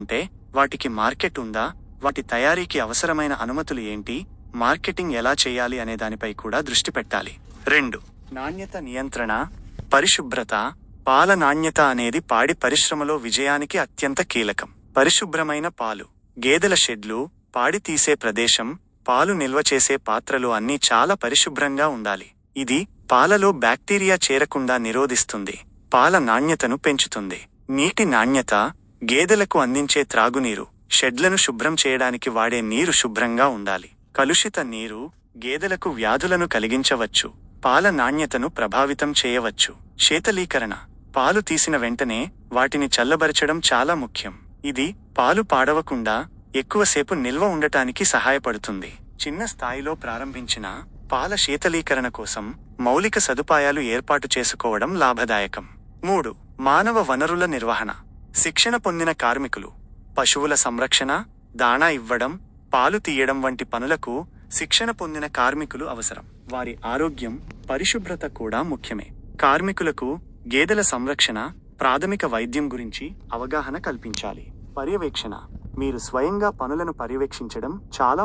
అంటే వాటికి మార్కెట్ ఉందా? వాటి తయారీకి అవసరమైన అనుమతులు ఏంటి? మార్కెటింగ్ ఎలా చేయాలి అనే దానిపై కూడా దృష్టి పెట్టాలి. రెండు. నాణ్యత నియంత్రణ పరిశుభ్రత. పాల నాణ్యత అనేది పాడి పరిశ్రమలో విజయానికి అత్యంత కీలకం. పరిశుభ్రమైన పాలు గేదెల షెడ్లు పాడి తీసే ప్రదేశం పాలు నిల్వ చేసే పాత్రలు అన్నీ చాలా పరిశుభ్రంగా ఉండాలి. ఇది పాలలో బ్యాక్టీరియా చేరకుండా నిరోధిస్తుంది పాల నాణ్యతను పెంచుతుంది. నీటి నాణ్యత గేదెలకు అందించే త్రాగునీరు షెడ్లను శుభ్రం చేయడానికి వాడే నీరు శుభ్రంగా ఉండాలి. కలుషిత నీరు గేదెలకు వ్యాధులను కలిగించవచ్చు. పాల నాణ్యతను ప్రభావితం చేయవచ్చు. శీతలీకరణ. పాలు తీసిన వెంటనే వాటిని చల్లబరచడం చాలా ముఖ్యం. ఇది పాలు పాడవకుండా ఎక్కువసేపు నిల్వ ఉండటానికి సహాయపడుతుంది. చిన్న స్థాయిలో ప్రారంభించిన పాల శీతలీకరణ కోసం మౌలిక సదుపాయాలు ఏర్పాటు చేసుకోవడం లాభదాయకం. మూడు. మానవ వనరుల నిర్వహణ. శిక్షణ పొందిన కార్మికులు పశువుల సంరక్షణ దాణా ఇవ్వడం పాలు తీయడం వంటి పనులకు శిక్షణ పొందిన కార్మికులు అవసరం. వారి ఆరోగ్యం పరిశుభ్రత కూడా ముఖ్యమే. కార్మికులకు గేదెల సంరక్షణ ప్రాథమిక వైద్యం గురించి అవగాహన కల్పించాలి. పర్యవేక్షణ మీరు స్వయంగా పనులను పర్యవేక్షించడం చాలా ముఖ్యం